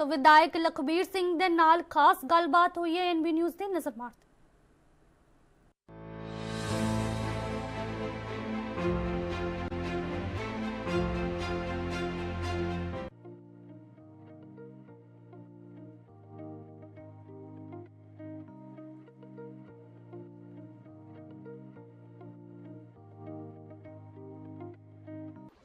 ਸੋ ਵਿਧਾਇਕ ਲਖਬੀਰ ਸਿੰਘ ਦੇ ਨਾਲ ਖਾਸ ਗੱਲਬਾਤ ਹੋਈ ਹੈ ਐਨਬੀ ਨਿਊਜ਼ ਦੇ ਨਜ਼ਰ ਮਾਰਦੇ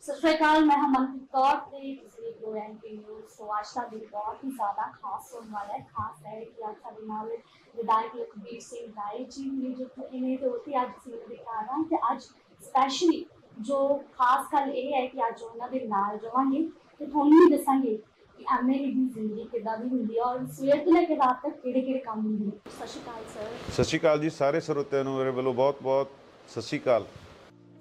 ਸਤਿ ਸ਼੍ਰੀ ਅਕਾਲ, ਮੈਂ ਹਮਨਪ੍ਰੀਤ ਐਨਪੀ ਨਿਊਜ਼ ਸੋ ਅੱਜ ਦਾ ਦਿਨ ਬਹੁਤ ਹੀ ਜ਼ਿਆਦਾ ਖਾਸ ਹੋਣ ਵਾਲਾ ਹੈ ਖਾਸ ਹੈ ਕਿ ਅੱਜ ਸਾਡੇ ਨਾਲ ਵਿਧਾਇਕ ਲਖਬੀਰ ਸਿੰਘ ਰਾਏ ਜੀ ਨੇ ਜੋ ਕਿ ਇਹਨੇ ਤੇ ਉਸੇ ਅੱਜ ਸੀ ਦੇ ਕਾਰਨ ਤੇ ਅੱਜ ਸਪੈਸ਼ਲੀ ਜੋ ਖਾਸ ਗੱਲ ਇਹ ਹੈ ਕਿ ਅੱਜ ਉਹਨਾਂ ਦੇ ਨਾਲ ਰਵਾਂਗੇ ਤੇ ਤੁਹਾਨੂੰ ਵੀ ਦੱਸਾਂਗੇ ਕਿ ਐਮਐਲਏ ਦੀ ਜ਼ਿੰਦਗੀ ਕਿੱਦਾਂ ਦੀ ਹੁੰਦੀ ਹੈ ਔਰ ਸਵੇਰ ਤੋਂ ਲੈ ਕੇ ਰਾਤ ਤੱਕ ਕਿਹੜੇ ਕਿਹੜੇ ਕੰਮ ਹੁੰਦੇ ਨੇ ਸਤਿ ਸ਼੍ਰੀ ਅਕਾਲ ਸਰ ਸਤਿ ਸ਼੍ਰੀ ਅਕਾਲ ਜੀ ਸਾਰੇ ਸਰੋਤਿਆਂ ਨੂੰ ਮੇਰੇ ਵੱਲੋਂ ਬਹੁਤ-ਬਹੁਤ ਸਤਿ ਸ਼੍ਰੀ ਅਕਾਲ।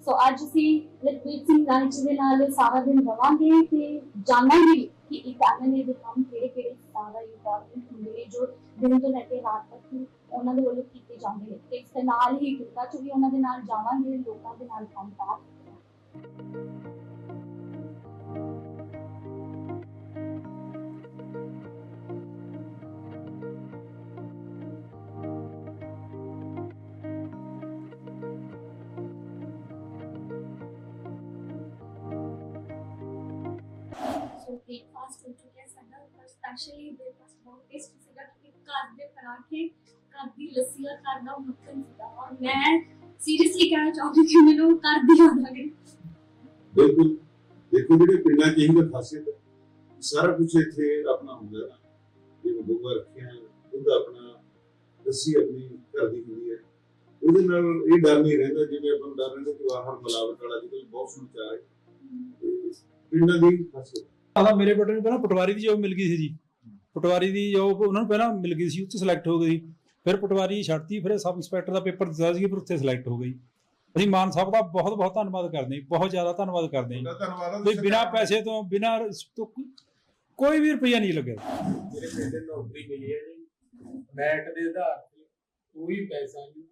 ਸੋ ਅੱਜ ਅਸੀਂ ਲਖਬੀਰ ਸਿੰਘ ਰਾਏ ਦੇ ਨਾਲ ਸਾਰਾ ਦਿਨ ਰਵਾਂਗੇ ਤੇ ਜਾਣਾਂਗੇ ਕਿ ਇੱਕ ਐਮਐਲਏ ਦੇ ਕੰਮ ਕਿਹੜੇ ਕਿਹੜੇ ਸਾਰਾ ਇੰਪੋਰਟੈਂਟ ਹੁੰਦੇ ਨੇ ਜੋ ਦਿਨ ਤੋਂ ਲੈ ਕੇ ਰਾਤ ਤੱਕ ਉਹਨਾਂ ਦੇ ਵੱਲੋਂ ਕੀਤੇ ਜਾਂਦੇ ਨੇ। ਤੇ ਇਸ ਦੇ ਨਾਲ ਹੀ ਗੁਰਦਾ ਚ ਵੀ ਉਹਨਾਂ ਦੇ ਨਾਲ ਜਾਵਾਂਗੇ, ਲੋਕਾਂ ਦੇ ਨਾਲ ਕੰਮ ਕਰਾਂਗੇ ਬ੍ਰੇਕਫਾਸਟ ਹੋ ਚੁੱਕਿਆ ਸਾਡਾ ਪਰ ਸਪੈਸ਼ਲੀ ਬ੍ਰੇਕਫਾਸਟ ਬਹੁਤ ਟੇਸਟੀ ਸੀਗਾ ਕਿਉਂਕਿ ਘਰ ਦੇ ਪਰਾਠੇ ਘਰ ਦੀ ਲੱਸੀ ਔਰ ਘਰ ਦਾ ਮੱਖਣ ਸੀਗਾ ਔਰ ਮੈਂ ਸੀਰੀਅਸਲੀ ਕਹਿਣਾ ਚਾਹੁੰਦੀ ਕਿ ਮੈਨੂੰ ਘਰ ਦੀ ਯਾਦ ਆ ਗਈ ਬਿਲਕੁਲ ਦੇਖੋ ਜਿਹੜੇ ਪਿੰਡਾਂ 'ਚ ਇਹੀ ਤਾਂ ਖਾਸੀਅਤ ਹੈ ਸਾਰਾ ਕੁਝ ਇੱਥੇ ਆਪਣਾ ਹੁੰਦਾ ਹੈ ਨਾ ਜਿਵੇਂ ਗੋਬਰ ਰੱਖਿਆ ਦੁੱਧ ਆਪਣਾ ਲੱਸੀ ਆਪਣੀ ਘਰ ਦੀ ਹੁੰਦੀ ਹੈ ਉਹਦੇ ਨਾਲ ਇਹ ਡਰ ਨਹੀਂ ਰਹਿੰਦਾ ਜਿਵੇਂ ਆਪਾਂ ਨੂੰ ਡਰ ਰਹਿੰਦਾ ਕਿ ਬਾਹਰ ਮਿਲਾਵਟ ਵਾਲਾ ਅੱਜ ਕੱਲ੍ਹ ਬਹੁਤ ਸੁਣ ਚਾਹ ਹੈ ਤੇ ਪਿੰਡਾਂ ਦੀ ਖਾਸੀਅਤ ਆਹ ਮੇਰੇ ਬੇਟੇ ਨੂੰ ਪਹਿਲਾਂ ਪਟਵਾਰੀ ਦੀ ਜੋਬ ਮਿਲ ਗਈ ਸੀ ਜੀ। ਪਟਵਾਰੀ ਦੀ ਜੋਬ ਉਹਨਾਂ ਨੂੰ ਪਹਿਲਾਂ ਮਿਲ ਗਈ ਸੀ ਉੱਥੇ ਸਿਲੈਕਟ ਹੋ ਗਈ ਫਿਰ ਪਟਵਾਰੀ ਛੱਡਤੀ ਫਿਰ ਸਬ ਇੰਸਪੈਕਟਰ ਦਾ ਪੇਪਰ ਦਿੱਤਾ ਸੀ ਫਿਰ ਉੱਥੇ ਸਿਲੈਕਟ ਹੋ ਗਈ। ਅਸੀਂ ਮਾਨ ਸਾਹਿਬ ਦਾ ਬਹੁਤ ਬਹੁਤ ਧੰਨਵਾਦ ਕਰਦੇ ਹਾਂ ਬਹੁਤ ਜ਼ਿਆਦਾ ਧੰਨਵਾਦ ਕਰਦੇ ਹਾਂ। ਧੰਨਵਾਦ ਵੀ ਬਿਨਾਂ ਪੈਸੇ ਤੋਂ ਬਿਨਾਂ ਕੋਈ- ਵੀ ਰੁਪਈਆ ਨਹੀਂ ਲੱਗਿਆ। ਮੇਰੇ ਪਿੰਡ ਨੌਕਰੀ ਮਿਲੀ ਹੈ ਜੀ ਮੈਟ ਦੇ ਆਧਾਰ ਤੇ ਕੋਈ ਪੈਸਾ ਨਹੀਂ।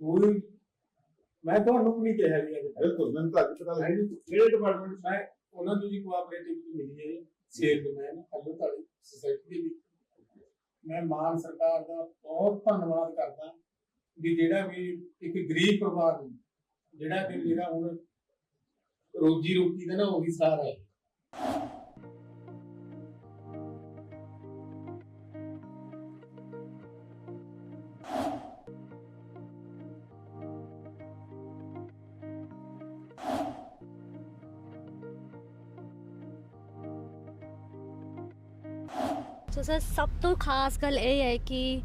ਕੋਈ ਮੈਂ ਤੁਹਾਨੂੰ ਵੀ ਨਹੀਂ ਕਿਹਾ ਤੱਕ ਬਿਲਕੁਲ ਮੈਨੂੰ ਤਾਂ ਅੱਜ ਪਤਾ ਲੱਗਿਆ। ਜੀ, ਕਿਹੜੇ ਡਿਪਾਰਟਮੈਂਟ ਮੈਂ ਉਹਨਾਂ ਨੂੰ ਜੀ ਕੋਆਪਰੇਟਿਵ ਮਿਲੀ ਹੈ ਜੀ ਸੇਲਸਮੈਨ ਹੱਲੋ ਤਾਲੀ ਸੁਸਾਇਟੀ ਦੇ ਵਿੱਚ। ਮੈਂ ਮਾਨ ਸਰਕਾਰ ਦਾ ਬਹੁਤ ਧੰਨਵਾਦ ਕਰਦਾ ਵੀ ਜਿਹੜਾ ਵੀ ਇੱਕ ਗਰੀਬ ਪਰਿਵਾਰ ਨੂੰ ਜਿਹੜਾ ਕਿ ਮੇਰਾ ਹੁਣ ਰੋਜੀ ਰੋਟੀ ਦਾ ਨਾ ਉਹੀ ਸਹਾਰਾ ਹੈ ਸੋ ਸਰ ਸਭ ਤੋਂ ਖਾਸ ਗੱਲ ਇਹ ਹੈ ਕਿ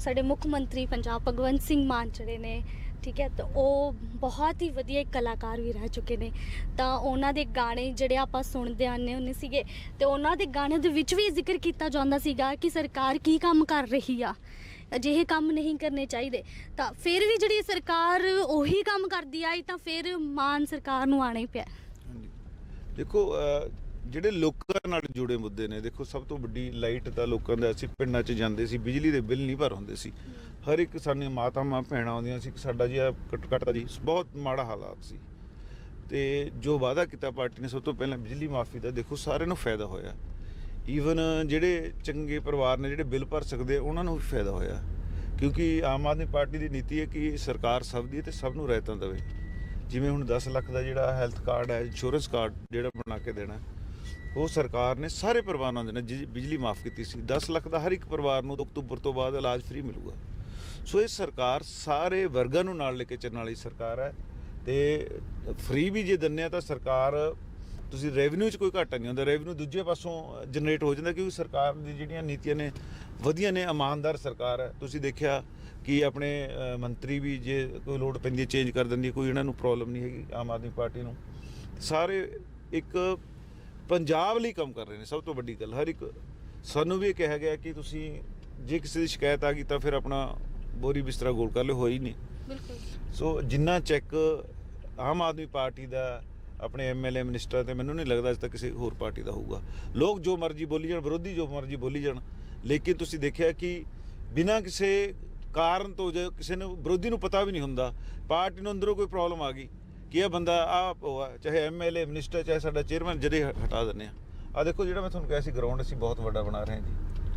ਸਾਡੇ ਮੁੱਖ ਮੰਤਰੀ ਪੰਜਾਬ ਭਗਵੰਤ ਸਿੰਘ ਮਾਨ ਜਿਹੜੇ ਨੇ, ਠੀਕ ਹੈ, ਤਾਂ ਉਹ ਬਹੁਤ ਹੀ ਵਧੀਆ ਇੱਕ ਕਲਾਕਾਰ ਵੀ ਰਹਿ ਚੁੱਕੇ ਨੇ। ਤਾਂ ਉਹਨਾਂ ਦੇ ਗਾਣੇ ਜਿਹੜੇ ਆਪਾਂ ਸੁਣਦੇ ਆਨੇ ਹੁੰਦੇ ਸੀਗੇ, ਤੇ ਉਹਨਾਂ ਦੇ ਗਾਣੇ ਦੇ ਵਿੱਚ ਵੀ ਜ਼ਿਕਰ ਕੀਤਾ ਜਾਂਦਾ ਸੀਗਾ ਕਿ ਸਰਕਾਰ ਕੀ ਕੰਮ ਕਰ ਰਹੀ ਆ। ਅਜਿਹੇ ਕੰਮ ਨਹੀਂ ਕਰਨੇ ਚਾਹੀਦੇ। ਤਾਂ ਫਿਰ ਵੀ ਜਿਹੜੀ ਸਰਕਾਰ ਉਹੀ ਕੰਮ ਕਰਦੀ ਆਈ ਤਾਂ ਫਿਰ ਮਾਨ ਸਰਕਾਰ ਨੂੰ ਆਣਾ ਹੀ ਪਿਆ। ਦੇਖੋ ਜਿਹੜੇ ਲੋਕਾਂ ਨਾਲ ਜੁੜੇ ਮੁੱਦੇ ਨੇ, ਦੇਖੋ ਸਭ ਤੋਂ ਵੱਡੀ ਲਾਈਟ ਤਾਂ ਲੋਕਾਂ ਦਾ, ਅਸੀਂ ਪਿੰਡਾਂ 'ਚ ਜਾਂਦੇ ਸੀ, ਬਿਜਲੀ ਦੇ ਬਿੱਲ ਨਹੀਂ ਭਰ ਹੁੰਦੇ ਸੀ। ਹਰ ਇੱਕ ਸਾਡੀਆਂ ਮਾਤਾਵਾਂ, ਭੈਣਾਂ ਆਉਂਦੀਆਂ ਸੀ ਸਾਡਾ ਜੀ ਕਟਕਟਾ ਜੀ, ਬਹੁਤ ਮਾੜਾ ਹਾਲਾਤ ਸੀ। ਤੇ ਜੋ ਵਾਅਦਾ ਕੀਤਾ ਪਾਰਟੀ ਨੇ, ਸਭ ਤੋਂ ਪਹਿਲਾਂ ਬਿਜਲੀ ਮਾਫੀ ਦਾ, ਦੇਖੋ ਸਾਰਿਆਂ ਨੂੰ ਫਾਇਦਾ ਹੋਇਆ। ਈਵਨ ਜਿਹੜੇ ਚੰਗੇ ਪਰਿਵਾਰ ਨੇ, ਜਿਹੜੇ ਬਿੱਲ ਭਰ ਸਕਦੇ, ਉਹਨਾਂ ਨੂੰ ਵੀ ਫਾਇਦਾ ਹੋਇਆ। ਕਿਉਂਕਿ ਆਮ ਆਦਮੀ ਪਾਰਟੀ ਦੀ ਨੀਤੀ ਹੈ ਕਿ ਸਰਕਾਰ ਸਭ ਦੀ ਹੈ ਤੇ ਸਭ ਨੂੰ ਰਾਇਤਾਂ ਦੇਵੇ। ਜਿਵੇਂ ਹੁਣ 10 ਲੱਖ ਦਾ ਜਿਹੜਾ ਹੈਲਥ ਕਾਰਡ ਹੈ ਇੰਸ਼ੋਰੈਂਸ ਕਾਰਡ ਜਿਹੜਾ ਬਣਾ ਕੇ ਦੇਣਾ ਉਹ ਸਰਕਾਰ ਨੇ ਸਾਰੇ ਪਰਿਵਾਰਾਂ ਦੇ ਨਾਲ ਜਿ- ਬਿਜਲੀ ਮਾਫ ਕੀਤੀ ਸੀ। 10 ਲੱਖ ਦਾ ਹਰ ਇੱਕ ਪਰਿਵਾਰ ਨੂੰ ਅਕਤੂਬਰ ਤੋਂ ਬਾਅਦ ਇਲਾਜ ਫ੍ਰੀ ਮਿਲੂਗਾ। ਸੋ ਇਹ ਸਰਕਾਰ ਸਾਰੇ ਵਰਗਾਂ ਨੂੰ ਨਾਲ ਲੈ ਕੇ ਚੱਲਣ ਵਾਲੀ ਸਰਕਾਰ ਹੈ ਤੇ ਫ੍ਰੀ ਵੀ ਜੇ ਦਿੰਦੇ ਆ ਤਾਂ ਸਰਕਾਰ ਤੁਸੀਂ ਰੈਵਨਿਊ 'ਚ ਕੋਈ ਘਾਟਾ ਨਹੀਂ ਹੁੰਦਾ। ਰੈਵਨਿਊ ਦੂਜੇ ਪਾਸੋਂ ਜਨਰੇਟ ਹੋ ਜਾਂਦਾ ਕਿਉਂਕਿ ਸਰਕਾਰ ਦੀ ਜਿਹੜੀਆਂ ਨੀਤੀਆਂ ਨੇ ਵਧੀਆ ਨੇ ਇਮਾਨਦਾਰ ਸਰਕਾਰ ਹੈ। ਤੁਸੀਂ ਦੇਖਿਆ ਕਿ ਆਪਣੇ ਅ, ਮੰਤਰੀ ਵੀ ਜੇ ਕੋਈ ਲੋੜ ਪੈਂਦੀ ਹੈ ਚੇਂਜ ਕਰ ਦਿੰਦੀ ਹੈ ਕੋਈ ਇਹਨਾਂ ਨੂੰ ਪ੍ਰੋਬਲਮ ਨਹੀਂ ਹੈਗੀ ਆਮ ਆਦਮੀ ਪਾਰਟੀ ਨੂੰ। ਸਾਰੇ ਇੱਕ ਪੰਜਾਬ ਲਈ ਕੰਮ ਕਰ ਰਹੇ ਨੇ ਸਭ ਤੋਂ ਵੱਡੀ ਗੱਲ ਹਰ ਇੱਕ ਸਾਨੂੰ ਵੀ ਇਹ ਕਿਹਾ ਗਿਆ ਕਿ ਤੁਸੀਂ ਜੇ ਕਿਸੇ ਦੀ ਸ਼ਿਕਾਇਤ ਆ ਗਈ ਤਾਂ ਫਿਰ ਆਪਣਾ ਬੋਰੀ ਬਿਸਤਰਾ ਗੋਲ ਕਰ ਲਿਓ ਹੋਈ ਨਹੀਂ। ਬਿਲਕੁਲ। ਸੋ ਜਿੰਨਾ ਚੈੱਕ ਆਮ ਆਦਮੀ ਪਾਰਟੀ ਦਾ ਆਪਣੇ ਐਮਐਲਏ ਮਿਨਿਸਟਰ ਤੇ ਮੈਨੂੰ ਨਹੀਂ ਲੱਗਦਾ ਅਜੇ ਤੱਕ ਕਿਸੇ ਹੋਰ ਪਾਰਟੀ ਦਾ ਹੋਊਗਾ। ਲੋਕ ਜੋ ਮਰਜ਼ੀ ਬੋਲੀ ਜਾਣ ਵਿਰੋਧੀ ਜੋ ਮਰਜ਼ੀ ਬੋਲੀ ਜਾਣ ਲੇਕਿਨ ਤੁਸੀਂ ਦੇਖਿਆ ਕਿ ਬਿਨਾਂ ਕਿਸੇ ਕਾਰਨ ਤੋਂ ਜੇ ਕਿਸੇ ਨੂੰ ਵਿਰੋਧੀ ਨੂੰ ਪਤਾ ਵੀ ਨਹੀਂ ਹੁੰਦਾ ਪਾਰਟੀ ਨੂੰ ਅੰਦਰੋਂ ਕੋਈ ਪ੍ਰੋਬਲਮ ਆ ਗਈ। ਕਿ ਇਹ ਬੰਦਾ ਆ ਚਾਹੇ ਐਮਐਲਏ ਮਿਨਿਸਟਰ ਚਾਹੇ ਸਾਡਾ ਚੇਅਰਮੈਨ ਜਿਹੜੇ ਹਟਾ ਦਿੰਦੇ ਆ। ਆ ਦੇਖੋ ਜਿਹੜਾ ਮੈਂ ਤੁਹਾਨੂੰ ਕਿਹਾ ਸੀ ਗਰਾਊਂਡ ਅਸੀਂ ਬਹੁਤ ਵੱਡਾ ਬਣਾ ਰਹੇ ਹਾਂ ਜੀ।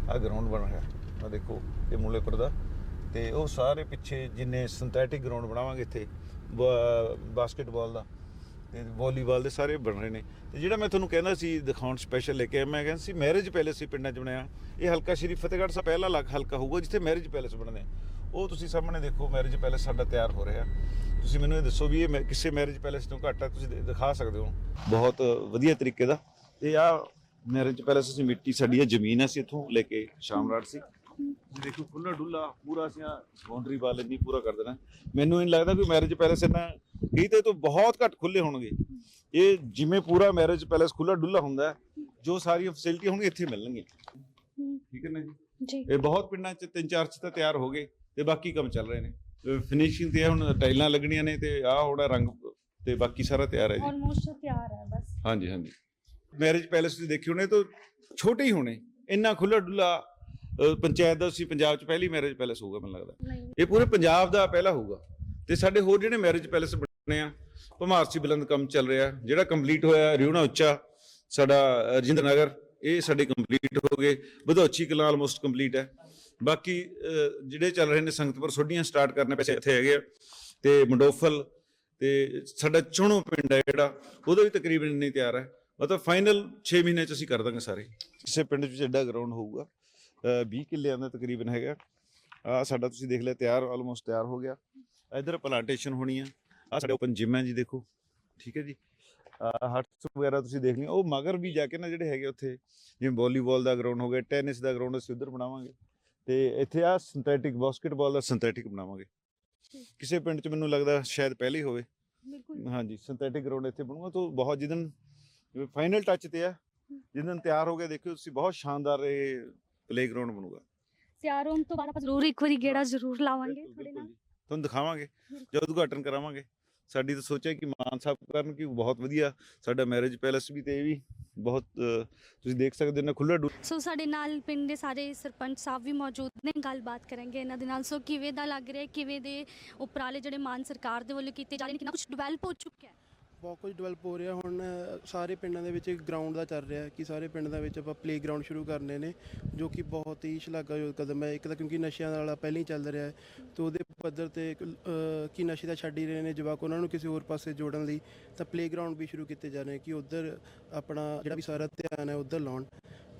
ਆ ਗਰਾਊਂਡ ਬਣ ਰਿਹਾ। ਆ ਦੇਖੋ, ਇਹ ਮੂਲੇਪੁਰ ਦਾ। ਤੇ ਉਹ ਸਾਰੇ ਪਿੱਛੇ ਜਿੰਨੇ ਸਿੰਥੈਟਿਕ ਗਰਾਊਂਡ ਬਣਾਵਾਂਗੇ ਇੱਥੇ, ਬ- ਬਾਸਕਟਬਾਲ ਦਾ, ਤੇ ਵਾਲੀਬਾਲ ਦੇ ਸਾਰੇ ਬਣ ਰਹੇ ਨੇ। ਤੇ ਜਿਹੜਾ ਮੈਂ ਤੁਹਾਨੂੰ ਕਹਿੰਦਾ ਸੀ, ਦਿਖਾਉਣ ਸਪੈਸ਼ਲ ਲੈ ਕੇ ਮੈਂ ਕਹਿੰਦਾ ਸੀ ਮੈਰਿਜ ਪੈਲੇਸ ਸੀ ਪਿੰਡਾਂ 'ਚ ਬਣਿਆ। ਇਹ ਹਲਕਾ ਸ਼੍ਰੀ ਫਤਿਹਗੜ੍ਹ ਸਾਹਿਬ, ਪਹਿਲਾ ਲੱਖ ਹਲਕਾ ਹੋਊਗਾ, ਜਿੱਥੇ ਮੈਰਿਜ ਪੈਲੇਸ ਬਣਨੇ ਉਹ ਤੁਸੀਂ ਸਾਹਮਣੇ ਦੇਖੋ ਮੈਰਿਜ ਪੈਲੇਸ ਸਾਡਾ ਤਿਆਰ ਹੋ ਰਿਹਾ। ਤੁਸੀਂ ਮੈਨੂੰ ਇਹ ਦੱਸੋ ਵੀ ਇਹ ਕਿਸੇ ਮੈਰਿਜ ਪੈਲੇਸ ਤੋਂ ਘੱਟ ਹੈ ਤੁਸੀਂ ਦਿਖਾ ਸਕਦੇ ਹੋ। ਬਹੁਤ ਵਧੀਆ ਤਰੀਕੇ ਦਾ। ਤੇ ਆ ਮੈਰਿਜ ਪੈਲੇਸ ਅਸੀਂ ਮਿੱਟੀ ਸਾਡੀ ਇਹ ਜ਼ਮੀਨ ਅਸੀਂ ਇੱਥੋਂ ਲੈ ਕੇ ਸ਼ਾਮਰਾੜ ਸੀ। ਦੇਖੋ ਖੁੱਲਾ ਡੁੱਲਾ ਪੂਰਾ ਅਸੀਂ ਬਾਉਂਡਰੀ ਵਾਲ ਇੰਨੀ ਪੂਰਾ ਕਰ ਦੇਣਾ। ਮੈਨੂੰ ਨਹੀਂ ਲੱਗਦਾ ਕਿ ਮੈਰਿਜ ਪੈਲੇਸ ਇਹਨਾਂ ਕੀਤੇ ਤੋਂ ਬਹੁਤ ਘੱਟ ਖੁੱਲੇ ਹੋਣਗੇ। ਇਹ ਜਿਵੇਂ ਪੂਰਾ ਮੈਰਿਜ ਪੈਲੇਸ ਖੁੱਲਾ ਡੁੱਲਾ ਹੁੰਦਾ ਹੈ, ਜੋ ਸਾਰੀਆਂ ਫੈਸਿਲਿਟੀ ਹੋਣਗੀਆਂ ਇੱਥੇ ਮਿਲਣਗੀਆਂ। ਠੀਕ ਹੈ ਨਾ ਜੀ? ਜੀ। ਇਹ ਬਹੁਤ ਪਿੰਡਾਂ 'ਚ ਤਿੰਨ ਚਾਰ 'ਚ ਤਾਂ ਤਿਆਰ ਹੋ ਗਏ। ਤੇ ਬਾਕੀ ਕੰਮ ਚੱਲ ਰਹੇ ਨੇ। ਫਿਨਿਸ਼ਿੰਗ ਤੇ ਹੁਣ ਟਾਈਲਾਂ ਲੱਗਣੀਆਂ ਨੇ ਤੇ ਆਹ ਹੋੜਾ ਰੰਗ ਤੇ ਬਾਕੀ ਸਾਰਾ ਤਿਆਰ ਹੈ ਜੀ। ਆਲਮੋਸਟ ਤਿਆਰ ਹੈ ਬਸ। ਹਾਂਜੀ ਹਾਂਜੀ। ਮੈਰਿਜ ਪੈਲੇਸ ਤੁਸੀਂ ਦੇਖੇ ਹੋਣੇ ਤਾਂ ਛੋਟੇ ਹੀ ਹੋਣੇ। ਇੰਨਾ ਖੁੱਲਾ ਡੁੱਲਾ ਪੰਚਾਇਤ ਦਾ ਸੀ ਪੰਜਾਬ 'ਚ ਪਹਿਲੀ ਮੈਰਿਜ ਪੈਲੇਸ ਹੋਊਗਾ ਮੈਨੂੰ ਲੱਗਦਾ। ਇਹ ਪੂਰੇ ਪੰਜਾਬ ਦਾ ਪਹਿਲਾ ਹੋਊਗਾ। ਤੇ ਸਾਡੇ ਹੋਰ ਜਿਹੜੇ ਮੈਰਿਜ ਪੈਲੇਸ ਬਣੇ ਆ ਭਮਾਰਸੀ ਬੁਲੰਦ ਕੰਮ ਚੱਲ ਰਿਹਾ ਜਿਹੜਾ ਕੰਪਲੀਟ ਹੋਇਆ ਰਿਉਣਾ ਉੱਚਾ ਸਾਡਾ ਰਜਿੰਦਰ ਨਗਰ ਇਹ ਸਾਡੇ ਕੰਪਲੀਟ ਹੋ ਗਏ। ਵਧੋਚੀ ਕਲਾਂ ਆਲਮੋਸਟ ਕੰਪਲੀਟ ਹੈ। ਬਾਕੀ ਜਿਹੜੇ ਚੱਲ ਰਹੇ ਨੇ ਸੰਗਤਪੁਰ ਸੋਢੀਆਂ ਸਟਾਰਟ ਕਰਨੇ ਪੈਸੇ ਇੱਥੇ ਹੈਗੇ ਆ। ਤੇ ਮੰਡੋਫਲ, ਤੇ ਸਾਡਾ ਚੁਣੋ ਪਿੰਡ ਹੈ ਜਿਹੜਾ, ਉਹਦਾ ਵੀ ਤਕਰੀਬਨ ਇੰਨੀ ਤਿਆਰ ਹੈ। ਮਤਲਬ ਫਾਈਨਲ 6 ਮਹੀਨੇ ਚ ਅਸੀਂ ਕਰ ਦਾਂਗੇ ਸਾਰੇ। ਕਿਸੇ ਪਿੰਡ ਵਿੱਚ ਐਡਾ ਗਰਾਊਂਡ ਹੋਊਗਾ, ਅਹ 20 ਕਿੱਲਿਆਂ ਦਾ ਤਕਰੀਬਨ ਹੈਗਾ। ਆ ਸਾਡਾ ਤੁਸੀਂ ਦੇਖ ਲਿਆ, ਤਿਆਰ ਆਲਮੋਸਟ ਤਿਆਰ ਹੋ ਗਿਆ। ਇਧਰ ਪਲਾਂਟੇਸ਼ਨ ਹੋਣੀ ਆ। ਆ ਸਾਡੇ ਓਪਨ ਜਿਮ ਹੈ ਜੀ, ਦੇਖੋ। ਠੀਕ ਹੈ ਜੀ। ਹਟਸ ਵਗੈਰਾ ਤੁਸੀਂ ਦੇਖ ਲਿਓ ਉਹ ਮਗਰ ਵੀ ਜਾ ਕੇ ਨਾ ਜਿਹੜੇ ਹੈਗੇ ਉੱਥੇ ਜਿਵੇਂ ਵਾਲੀਬਾਲ ਦਾ ਗਰਾਊਂਡ ਹੋ ਗਿਆ ਟੈਨਿਸ ਦਾ ਗਰਾਊਂਡ ਅਸੀਂ ਉਧਰ ਬਣਾਵਾਂਗੇ। ਤੇ ਇੱਥੇ ਆ ਸਿੰਥੈਟਿਕ ਬਾਸਕਟਬਾਲ ਦਾ ਸਿੰਥੈਟਿਕ ਬਣਾਵਾਂਗੇ। ਕਿਸੇ ਪਿੰਡ 'ਚ ਮੈਨੂੰ ਲੱਗਦਾ ਸ਼ਾਇਦ ਪਹਿਲੇ ਹੀ ਹੋਵੇ। ਬਿਲਕੁਲ। ਹਾਂਜੀ ਸਿੰਥੈਟਿਕ ਗਰਾਊਂਡ ਇੱਥੇ ਬਣੂਗਾ। ਤਾਂ ਬਹੁਤ ਜਿੱਦਨ ਫਾਈਨਲ ਟੱਚ ਤੇ ਆ ਜਿੱਦਨ ਤਿਆਰ ਹੋ ਗਿਆ ਦੇਖਿਓ ਤੁਸੀਂ ਬਹੁਤ ਸ਼ਾਨਦਾਰ ਇਹ ਪਲੇਗਰਾਉਂਡ ਬਣੂਗਾ। ਤਿਆਰ ਹੋਣ ਤੋਂ ਬਾਅਦ ਆਪਾਂ ਜ਼ਰੂਰ ਇੱਕ ਵਾਰੀ ਗੇੜਾ ਜ਼ਰੂਰ ਲਾਵਾਂਗੇ ਤੁਹਾਡੇ ਨਾਲ। ਤੁਹਾਨੂੰ ਦਿਖਾਵਾਂਗੇ ਜਦ ਉਦਘਾਟਨ ਕਰਾਵਾਂਗੇ। ਸਾਡੀ ਤਾਂ ਸੋਚ ਕਿ ਮਾਨ ਸਾਹਿਬ ਕਰਨ ਕਿ ਬਹੁਤ ਵਧੀਆ ਸਾਡਾ ਮੈਰਿਜ ਪੈਲੇਸ ਵੀ ਤੇ ਇਹ ਵੀ ਬਹੁਤ ਤੁਸੀਂ ਦੇਖ ਸਕਦੇ ਹੋ ਨਾ ਖੁੱਲਾ ਸੋ ਸਾਡੇ ਨਾਲ ਪਿੰਡ ਦੇ ਸਾਰੇ ਸਰਪੰਚ ਸਾਹਿਬ ਵੀ ਮੌਜੂਦ ਨੇ ਗੱਲਬਾਤ ਕਰਾਂਗੇ ਇਹਨਾਂ ਦੇ ਨਾਲ। ਸੋ ਕਿਵੇਂ ਦਾ ਲੱਗ ਰਿਹਾ ਹੈ, ਕਿਵੇਂ ਦੇ ਉਪਰਾਲੇ ਜਿਹੜੇ ਮਾਨ ਸਰਕਾਰ ਦੇ ਵੱਲੋਂ ਕੀਤੇ ਜਾ ਰਹੇ ਨੇ ਕਿੰਨਾ ਕੁਝ ਡਿਵੈਲਪ ਹੋ ਚੁੱਕਿਆ ਹੈ? ਬਹੁਤ ਕੁਝ ਡਿਵੈਲਪ ਹੋ ਰਿਹਾ। ਹੁਣ ਸਾਰੇ ਪਿੰਡਾਂ ਦੇ ਵਿੱਚ ਗਰਾਊਂਡ ਦਾ ਚੱਲ ਰਿਹਾ ਕਿ ਸਾਰੇ ਪਿੰਡਾਂ ਦੇ ਵਿੱਚ ਆਪਾਂ ਪਲੇਗਰਾਊਂਡ ਸ਼ੁਰੂ ਕਰਨੇ ਨੇ, ਜੋ ਕਿ ਬਹੁਤ ਹੀ ਸ਼ਲਾਘਾਯੋਗ ਕਦਮ ਹੈ। ਇੱਕ ਤਾਂ ਕਿਉਂਕਿ ਨਸ਼ਿਆਂ ਵਾਲਾ ਪਹਿਲਾਂ ਹੀ ਚੱਲ ਰਿਹਾ ਹੈ, ਤੇ ਉਹਦੇ ਪੱਧਰ ਤੇ ਕਿ ਨਸ਼ੇ ਦਾ ਛੱਡ ਹੀ ਰਹੇ ਨੇ ਜਵਾਕ ਉਹਨਾਂ ਨੂੰ ਕਿਸੇ ਹੋਰ ਪਾਸੇ ਜੋੜਨ ਲਈ, ਤਾਂ ਪਲੇਅਗਰਾਊਂਡ ਵੀ ਸ਼ੁਰੂ ਕੀਤੇ ਜਾ ਰਹੇ ਕਿ ਉਧਰ ਆਪਣਾ ਜਿਹੜਾ ਵੀ ਸਾਰਾ ਧਿਆਨ ਹੈ ਉਧਰ ਲਾਉਣ,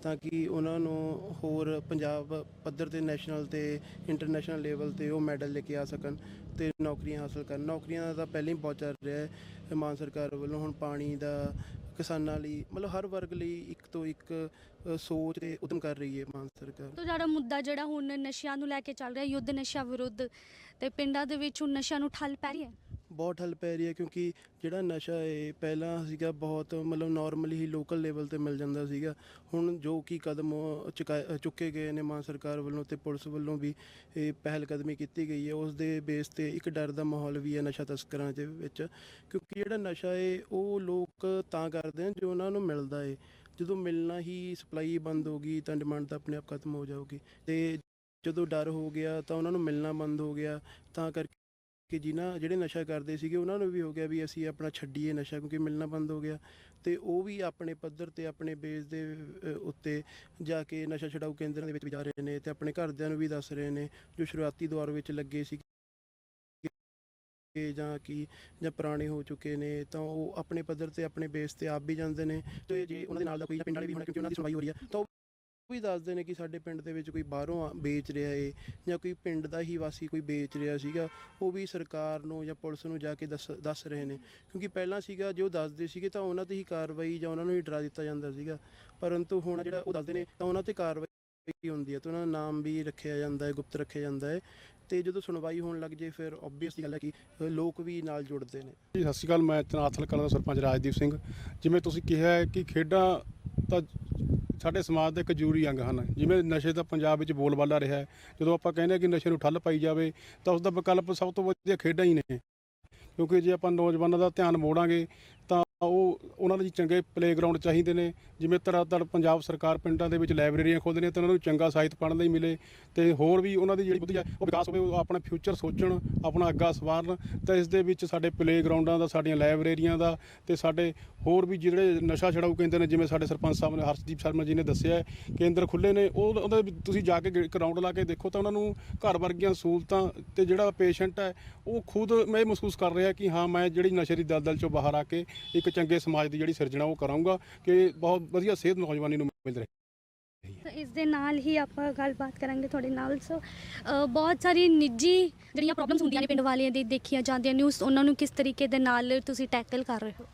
ਤਾਂ ਕਿ ਉਹਨਾਂ ਨੂੰ ਹੋਰ ਪੰਜਾਬ ਪੱਧਰ ਤੇ ਨੈਸ਼ਨਲ ਤੇ ਇੰਟਰਨੈਸ਼ਨਲ ਲੈਵਲ ਤੇ ਉਹ ਮੈਡਲ ਲੈ ਕੇ ਆ ਸਕਣ। ਤੇ ਨੌਕਰੀਆਂ ਹਾਸਲ ਕਰਨ। ਨੌਕਰੀਆਂ ਦਾ ਤਾਂ ਪਹਿਲਾਂ ਹੀ ਬਹੁਤ ਚੱਲ ਰਿਹਾ ਹੈ। ਮਾਨ ਸਰਕਾਰ ਵੱਲੋਂ ਹੁਣ ਪਾਣੀ ਦਾ ਕਿਸਾਨਾਂ ਲਈ ਮਤਲਬ ਹਰ ਵਰਗ ਲਈ ਇੱਕ ਤੋਂ ਇੱਕ ਅ, ਸੋਚ ਤੇ ਉਦਮ ਕਰ ਰਹੀ ਹੈ ਮਾਨ ਸਰਕਾਰ। ਤੋਂ ਜਿਹੜਾ ਮੁੱਦਾ ਜਿਹੜਾ ਹੁਣ ਨਸ਼ਿਆਂ ਨੂੰ ਲੈ ਕੇ ਚੱਲ ਰਿਹਾ ਯੁੱਧ ਨਸ਼ਾ ਵਿਰੁੱਧ ਤੇ ਪਿੰਡਾਂ ਦੇ ਵਿੱਚ ਹੁਣ ਨਸ਼ਿਆਂ ਨੂੰ ਠੱਲ ਪੈ ਰਹੀ ਹੈ। ਬਹੁਤ ਹੱਲ ਪੈ ਰਹੀ ਹੈ ਕਿਉਂਕਿ ਜਿਹੜਾ ਨਸ਼ਾ ਹੈ, ਪਹਿਲਾਂ ਸੀਗਾ ਬਹੁਤ ਮਤਲਬ ਨਾਰਮਲੀ ਹੀ ਲੋਕਲ ਲੈਵਲ ਤੇ ਮਿਲ ਜਾਂਦਾ ਸੀਗਾ। ਹੁਣ ਜੋ ਕਿ ਕਦਮ ਚੁਕਾ- ਚੁੱਕੇ ਗਏ ਨੇ ਮਾਨ ਸਰਕਾਰ ਵੱਲੋਂ ਤੇ ਪੁਲਿਸ ਵੱਲੋਂ ਵੀ ਇਹ ਪਹਿਲ ਕਦਮੀ ਕੀਤੀ ਗਈ ਹੈ। ਉਸ ਦੇ ਬੇਸ ਤੇ ਇੱਕ ਡਰ ਦਾ ਮਾਹੌਲ ਵੀ ਹੈ ਨਸ਼ਾ ਤਸਕਰਾਂ ਦੇ ਵਿੱਚ। ਕਿਉਂਕਿ ਜਿਹੜਾ ਨਸ਼ਾ ਹੈ, ਉਹ ਲੋਕ ਤਾਂ ਕਰਦੇ ਨੇ ਜੋ ਉਹਨਾਂ ਨੂੰ ਮਿਲਦਾ ਹੈ। ਜਦੋਂ ਮਿਲਣਾ ਹੀ ਸਪਲਾਈ ਬੰਦ ਹੋ ਗਈ ਤਾਂ ਡਿਮਾਂਡ ਤਾਂ ਆਪਣੇ ਆਪ ਖਤਮ ਹੋ ਜਾਊਗੀ। ਤੇ ਜਦੋਂ ਡਰ ਹੋ ਗਿਆ ਤਾਂ ਉਹਨਾਂ ਨੂੰ ਮਿਲਣਾ ਬੰਦ ਹੋ ਗਿਆ। ਤਾਂ ਕਰਕੇ ਕਿ ਜਿਨ੍ਹਾਂ ਜਿਹੜੇ ਨਸ਼ਾ ਕਰਦੇ ਸੀਗੇ ਉਹਨਾਂ ਨੂੰ ਵੀ ਹੋ ਗਿਆ ਵੀ ਅਸੀਂ ਆਪਣਾ ਛੱਡੀਏ ਨਸ਼ਾ ਕਿਉਂਕਿ ਮਿਲਣਾ ਬੰਦ ਹੋ ਗਿਆ। ਤੇ ਉਹ ਵੀ ਆਪਣੇ ਪੱਧਰ ਤੇ ਆਪਣੇ ਬੇਸ ਦੇ ਅ, ਉੱਤੇ ਜਾ ਕੇ ਨਸ਼ਾ ਛਡਾਊ ਕੇਂਦਰਾਂ ਦੇ ਵਿੱਚ ਵੀ ਜਾ ਰਹੇ ਨੇ ਤੇ ਆਪਣੇ ਘਰਦਿਆਂ ਨੂੰ ਵੀ ਦੱਸ ਰਹੇ ਨੇ ਜੋ ਸ਼ੁਰੂਆਤੀ ਦੌਰ ਵਿੱਚ ਲੱਗੇ ਸੀ ਕਿ ਜਾਂ ਕਿ ਜਾਂ ਪੁਰਾਣੇ ਹੋ ਚੁੱਕੇ ਨੇ ਤਾਂ ਉਹ ਆਪਣੇ ਪੱਧਰ ਤੇ ਆਪਣੇ ਬੇਸ ਤੇ ਆਪ ਵੀ ਜਾਂਦੇ ਨੇ। ਤੇ ਜੇ ਉਹਨਾਂ ਦੇ ਨਾਲ ਦਾ ਕੋਈ ਜਾਂ ਪਿੰਡ ਵਾਲੇ ਵੀ ਹੋਣ ਕਿਉਂਕਿ ਉਹਨਾਂ ਦੀ ਸੁਣਵਾਈ ਹੋ ਰਹੀ ਹੈ ਤਾਂ ਉਹ ਵੀ ਦੱਸਦੇ ਨੇ ਕਿ ਸਾਡੇ ਪਿੰਡ ਦੇ ਵਿੱਚ ਕੋਈ ਬਾਹਰੋਂ ਆ- ਵੇਚ ਰਿਹਾ ਏ ਜਾਂ ਕੋਈ ਪਿੰਡ ਦਾ ਹੀ ਵਾਸੀ ਕੋਈ ਵੇਚ ਰਿਹਾ ਸੀਗਾ ਉਹ ਵੀ ਸਰਕਾਰ ਨੂੰ ਜਾਂ ਪੁਲਿਸ ਨੂੰ ਜਾ ਕੇ ਦੱਸ ਦੱਸ ਰਹੇ ਨੇ। ਕਿਉਂਕਿ ਪਹਿਲਾਂ ਸੀਗਾ ਜੇ ਉਹ ਦੱਸਦੇ ਸੀਗੇ ਤਾਂ ਉਹਨਾਂ ਤੇ ਹੀ ਕਾਰਵਾਈ ਜਾਂ ਉਹਨਾਂ ਨੂੰ ਹੀ ਡਰਾ ਦਿੱਤਾ ਜਾਂਦਾ ਸੀਗਾ। ਪਰੰਤੂ ਹੁਣ ਜਿਹੜਾ ਉਹ ਦੱਸਦੇ ਨੇ ਤਾਂ ਉਹਨਾਂ ਤੇ ਕਾਰਵਾਈ ਹੁੰਦੀ ਹੈ ਤੇ ਉਹਨਾਂ ਦਾ ਨਾਮ ਵੀ ਰੱਖਿਆ ਜਾਂਦਾ ਹੈ ਗੁਪਤ ਰੱਖਿਆ ਜਾਂਦਾ ਹੈ। ਤੇ ਜਦੋਂ ਸੁਣਵਾਈ ਹੋਣ ਲੱਗ ਜੇ ਫਿਰ ਆਬਵੀਅਸਲੀ ਗੱਲ ਹੈ ਕਿ ਅ, ਲੋਕ ਵੀ ਨਾਲ ਜੁੜਦੇ ਨੇ। ਜੀ ਸਤਿ ਸ਼੍ਰੀ ਅਕਾਲ ਮੈਂ ਚਨਾਥਲ ਕਲਾਂ ਦਾ ਸਰਪੰਚ ਰਾਜਦੀਪ ਸਿੰਘ। ਜਿਵੇਂ ਤੁਸੀਂ ਕਿਹਾ ਹੈ ਕਿ ਖੇਡਾਂ ਤਾਂ ਸਾਡੇ ਸਮਾਜ ਦੇ ਇੱਕ ਜ਼ਰੂਰੀ ਅੰਗ ਹਨ। ਜਿਵੇਂ ਨਸ਼ੇ ਦਾ ਪੰਜਾਬ ਵਿੱਚ ਬੋਲਬਾਲਾ ਰਿਹਾ ਹੈ। ਜਦੋਂ ਆਪਾਂ ਕਹਿੰਦੇ ਹਾਂ ਕਿ ਨਸ਼ੇ ਨੂੰ ਠੱਲ ਪਾਈ ਜਾਵੇ, ਤਾਂ ਉਸ ਦਾ ਵਿਕਲਪ ਸਭ ਤੋਂ ਵਧੀਆ ਖੇਡਾਂ ਹੀ ਨੇ। ਕਿਉਂਕਿ ਜੇ ਆਪਾਂ ਨੌਜਵਾਨਾਂ ਦਾ ਧਿਆਨ ਮੋੜਾਂਗੇ, ਤਾਂ ਉਹ ਉਹਨਾਂ ਦੇ ਚੰਗੇ ਪਲੇਗਰਾਉਂਡ ਚਾਹੀਦੇ ਨੇ, ਜਿਵੇਂ ਤਰ੍ਹਾਂ ਤਰ੍ਹਾਂ ਪੰਜਾਬ ਸਰਕਾਰ ਪਿੰਡਾਂ ਦੇ ਵਿੱਚ ਲਾਇਬ੍ਰੇਰੀਆਂ ਖੋਲ੍ਹਦੇ ਨੇ ਤੇ ਉਹਨਾਂ ਨੂੰ ਚੰਗਾ ਸਾਹਿਤ ਪੜ੍ਹਨ ਲਈ ਮਿਲੇ ਤੇ ਹੋਰ ਵੀ ਉਹਨਾਂ ਦੀ ਜਿਹੜੀ ਬੁੱਧੀ ਹੈ ਉਹ ਵਿਕਾਸ ਹੋਵੇ, ਉਹ ਆਪਣਾ ਫਿਊਚਰ ਸੋਚਣ, ਆਪਣਾ ਅੱਗਾ ਸਵਾਰਨ ਤਾਂ ਇਸ ਦੇ ਵਿੱਚ ਸਾਡੇ ਪਲੇਗਰਾਉਂਡਾਂ ਦਾ, ਸਾਡੀਆਂ ਲਾਇਬ੍ਰੇਰੀਆਂ ਦਾ ਤੇ ਸਾਡੇ ਹੋਰ ਵੀ ਜਿਹੜੇ ਨਸ਼ਾ ਛਡਾਊ ਕੇਂਦਰ ਨੇ, ਜਿਵੇਂ ਸਾਡੇ ਸਰਪੰਚ ਸਾਹਿਬ ਨੇ, ਹਰਸ਼ਦੀਪ ਸ਼ਰਮਾ ਜੀ ਨੇ ਦੱਸਿਆ ਕੇਂਦਰ ਖੁੱਲੇ ਨੇ, ਉਹ ਉਹਦੇ ਤੁਸੀਂ ਜਾ ਕੇ ਗਰਾਊਂਡ ਲਾ ਕੇ ਦੇਖੋ ਤਾਂ ਉਹਨਾਂ ਨੂੰ ਘਰ ਵਰਗੀਆਂ ਸਹੂਲਤਾਂ ਤੇ ਜਿਹੜਾ ਪੇਸ਼ੈਂਟ ਹੈ, ਉਹ ਖੁਦ ਮੈਂ ਮਹਿਸੂਸ ਕਰ ਰਿਹਾ ਕਿ ਹਾਂ, ਮੈਂ ਜਿਹੜੀ ਨਸ਼ੇ ਦੀ ਦਲਦਲ ਚੋਂ ਬਾਹਰ ਆ ਕੇ ਇੱਕ ਚੰਗੇ ਸਮਾਜ ਦੀ ਜਿਹੜੀ ਸਿਰਜਣਾ ਉਹ ਕਰਾਂਗਾ ਕਿ ਬਹੁਤ ਵਧੀਆ ਸਿਹਤ ਨੌਜਵਾਨੀ ਨੂੰ ਮਿਲ ਰਹੀ ਤਾਂ ਇਸ ਦੇ ਨਾਲ ਹੀ ਆਪਾਂ ਗੱਲਬਾਤ ਕਰਾਂਗੇ ਤੁਹਾਡੇ ਨਾਲ। ਸੋ ਅ, ਬਹੁਤ ਸਾਰੀ ਨਿੱਜੀ ਜਿਹੜੀਆਂ ਪ੍ਰੋਬਲਮਸ ਹੁੰਦੀਆਂ ਨੇ ਪਿੰਡ ਵਾਲਿਆਂ ਦੀ ਦੇਖੀਆਂ ਜਾਂਦੀਆਂ ਨੇ ਉਸ ਉਹਨਾਂ ਨੂੰ ਕਿਸ ਤਰੀਕੇ ਦੇ ਨਾਲ ਤੁਸੀਂ ਟੈਕਲ ਕਰ ਰਹੇ ਹੋ?